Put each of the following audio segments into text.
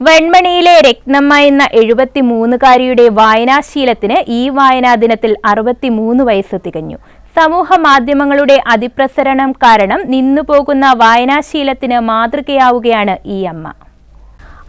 വെൺമണിയിലെ രത്നമ്മ എന്ന എഴുപത്തിമൂന്നുകാരിയുടെ വായനാശീലത്തിന് ഈ വായനാ ദിനത്തിൽ അറുപത്തിമൂന്ന് വയസ്സ് തികഞ്ഞു. സമൂഹ മാധ്യമങ്ങളുടെ അതിപ്രസരണം കാരണം നിന്നുപോകുന്ന വായനാശീലത്തിന് മാതൃകയാവുകയാണ് ഈ അമ്മ.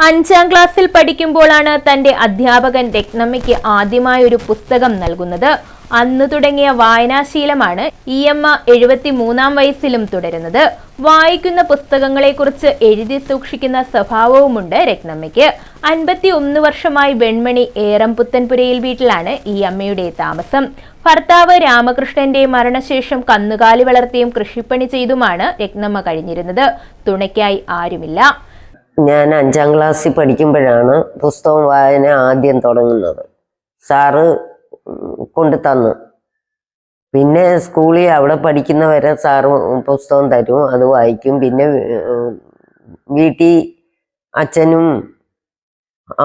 അഞ്ചാം ക്ലാസ്സിൽ പഠിക്കുമ്പോഴാണ് തന്റെ അധ്യാപകൻ രത്നമ്മയ്ക്ക് ആദ്യമായി ഒരു പുസ്തകം നൽകുന്നത്. അന്ന് തുടങ്ങിയ വായനാശീലമാണ് ഈ അമ്മ എഴുപത്തിമൂന്നാം വയസ്സിലും തുടരുന്നത്. വായിക്കുന്ന പുസ്തകങ്ങളെക്കുറിച്ച് എഴുതി സൂക്ഷിക്കുന്ന സ്വഭാവവുമുണ്ട് രത്നമ്മയ്ക്ക്. അൻപത്തി ഒന്ന് വർഷമായി വെൺമണി ഏറംപുത്തൻപുരയിൽ വീട്ടിലാണ് ഈ അമ്മയുടെ താമസം. ഭർത്താവ് രാമകൃഷ്ണന്റെ മരണശേഷം കന്നുകാലി വളർത്തിയും കൃഷിപ്പണി ചെയ്തുമാണ് രത്നമ്മ കഴിഞ്ഞിരുന്നത്. തുണയ്ക്കായി ആരുമില്ല. ഞാൻ അഞ്ചാം ക്ലാസ്സിൽ പഠിക്കുമ്പോഴാണ് പുസ്തകം വായന ആദ്യം തുടങ്ങുന്നത്. സാറ് കൊണ്ട് തന്നു. പിന്നെ സ്കൂളിൽ അവിടെ പഠിക്കുന്നവരെ സാറ് പുസ്തകം തരും അത് വായിക്കും. പിന്നെ വീട്ടിൽ അച്ഛനും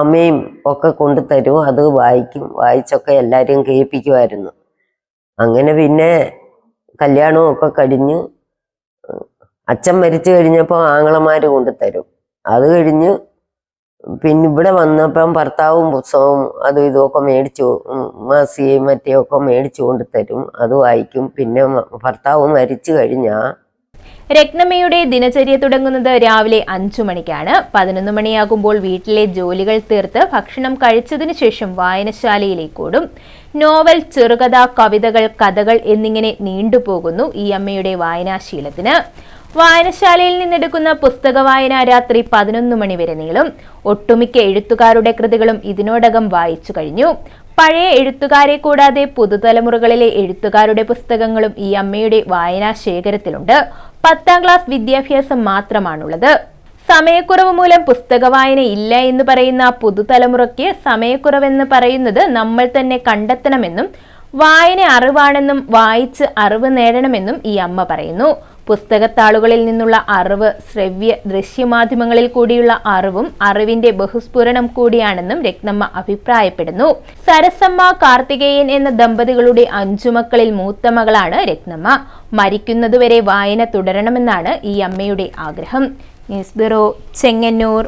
അമ്മയും ഒക്കെ കൊണ്ടു തരും അത് വായിക്കും. വായിച്ചൊക്കെ എല്ലാവരെയും കേൾപ്പിക്കുമായിരുന്നു. അങ്ങനെ പിന്നെ കല്യാണമൊക്കെ കഴിഞ്ഞ് അച്ഛൻ മരിച്ചു കഴിഞ്ഞപ്പോൾ ആങ്ങളമാർ കൊണ്ടു തരും. അത് കഴിഞ്ഞ് പിന്നെ ഇവിടെ വന്നപ്പം ഭർത്താവും പുസ്തകവും അതും ഇതുമൊക്കെ മേടിച്ചു. മാസികയും മറ്റേയൊക്കെ മേടിച്ചു കൊണ്ട് തരും അത് വായിക്കും. പിന്നെ ഭർത്താവ് മരിച്ചു കഴിഞ്ഞാ രത്നമ്മയുടെ ദിനചര്യ തുടങ്ങുന്നത് രാവിലെ അഞ്ചു മണിക്കാണ്. പതിനൊന്ന് മണിയാകുമ്പോൾ വീട്ടിലെ ജോലികൾ തീർത്ത് ഭക്ഷണം കഴിച്ചതിനു ശേഷം വായനശാലയിലേക്ക് ഓടും. നോവൽ ചെറുകഥ കവിതകൾ കഥകൾ എന്നിങ്ങനെ നീണ്ടുപോകുന്നു ഈ അമ്മയുടെ വായനാശീലത്തിന്. വായനശാലയിൽ നിന്നെടുക്കുന്ന പുസ്തക വായന രാത്രി പതിനൊന്ന് മണി വരെ നീളും. ഒട്ടുമിക്ക എഴുത്തുകാരുടെ കൃതികളും ഇതിനോടകം വായിച്ചു കഴിഞ്ഞു. പഴയ എഴുത്തുകാരെ കൂടാതെ പുതുതലമുറകളിലെ എഴുത്തുകാരുടെ പുസ്തകങ്ങളും ഈ അമ്മയുടെ വായനാ ശേഖരത്തിലുണ്ട്. പത്താം ക്ലാസ് വിദ്യാഭ്യാസം മാത്രമാണുള്ളത്. സമയക്കുറവ് മൂലം പുസ്തക വായന ഇല്ല എന്ന് പറയുന്ന പുതുതലമുറയ്ക്ക് സമയക്കുറവെന്ന് പറയുന്നത് നമ്മൾ തന്നെ കണ്ടെത്തണമെന്നും വായന അറിവാണെന്നും വായിച്ച് അറിവ് നേടണമെന്നും ഈ അമ്മ പറയുന്നു. പുസ്തകത്താളുകളിൽ നിന്നുള്ള അറിവ് ശ്രവ്യ ദൃശ്യമാധ്യമങ്ങളിൽ കൂടിയുള്ള അറിവും അറിവിന്റെ ബഹുസ്ഫുരണം കൂടിയാണെന്നും രത്നമ്മ അഭിപ്രായപ്പെടുന്നു. സരസമ്മ കാർത്തികേയൻ എന്ന ദമ്പതികളുടെ അഞ്ചു മക്കളിൽ മൂത്ത മകളാണ് രത്നമ്മ. മരിക്കുന്നതുവരെ വായന തുടരണമെന്നാണ് ഈ അമ്മയുടെ ആഗ്രഹം. News bureau Chengannur.